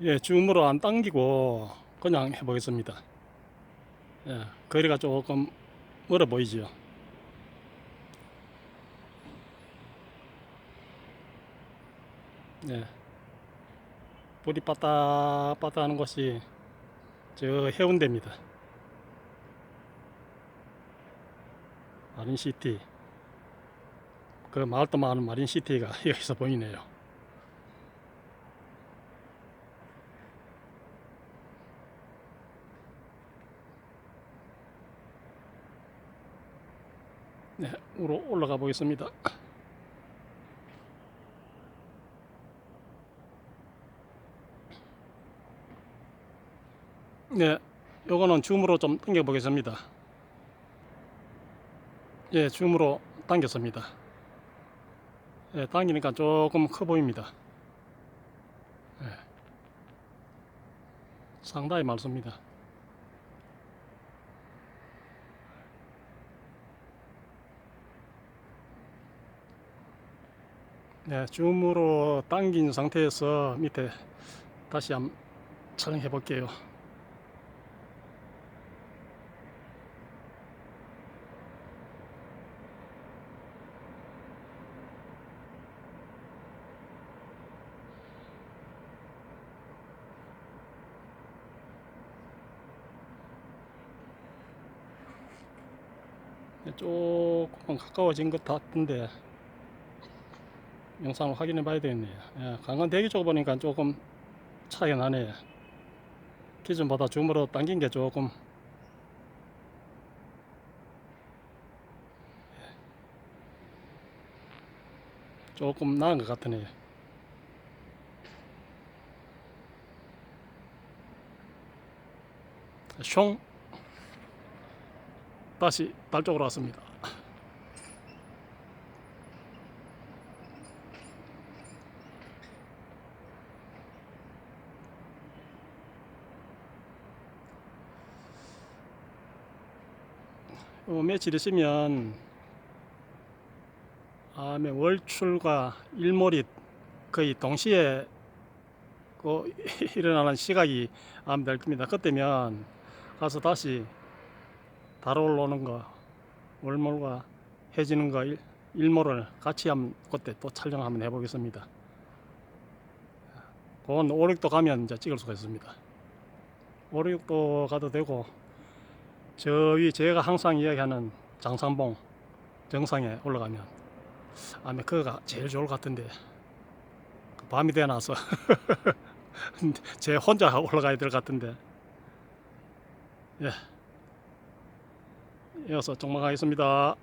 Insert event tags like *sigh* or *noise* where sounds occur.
예, 줌으로 안 당기고 그냥 해보겠습니다. 예, 거리가 조금 멀어 보이지요. 예, 불이 빠따 빠따 하는 곳이 저 해운대입니다. 마린시티. 그 마을도 많은 마린시티가 *laughs* 여기서 보이네요. 네, 으로 올라가 보겠습니다. 네, 요거는 줌으로 좀 당겨 보겠습니다. 예, 줌으로 당겼습니다. 예, 당기니까 조금 커 보입니다. 예. 상당히 많습니다. 네, 줌으로 당긴 상태에서 밑에 다시 한번 촬영해 볼게요. 네, 조금 가까워진 것 같은데 영상을 확인해 봐야 되겠네요. 예, 강간 대기 쪽 보니까 조금 차이가 나네요. 기존보다 줌으로 당긴 게 조금 조금 나은 것 같으네요. 숑 다시 달 쪽으로 왔습니다. 며칠 있으면 다음에 월출과 일몰이 거의 동시에 그 *laughs* 일어나는 시각이 아마 될 겁니다. 그때면 가서 다시 달 올라오는 거, 월몰과 해지는 거, 일, 일몰을 같이 한번 그때 또 촬영 한번 해보겠습니다. 그건 5, 6도 가면 이제 찍을 수가 있습니다. 5, 6도 가도 되고 저 위 제가 항상 이야기하는 장산봉 정상에 올라가면 아마 그거가 제일 좋을 것 같은데. 그 밤이 되어 나서. *laughs* 제 혼자 올라가야 될 것 같은데. 예. 이어서 종망하겠습니다.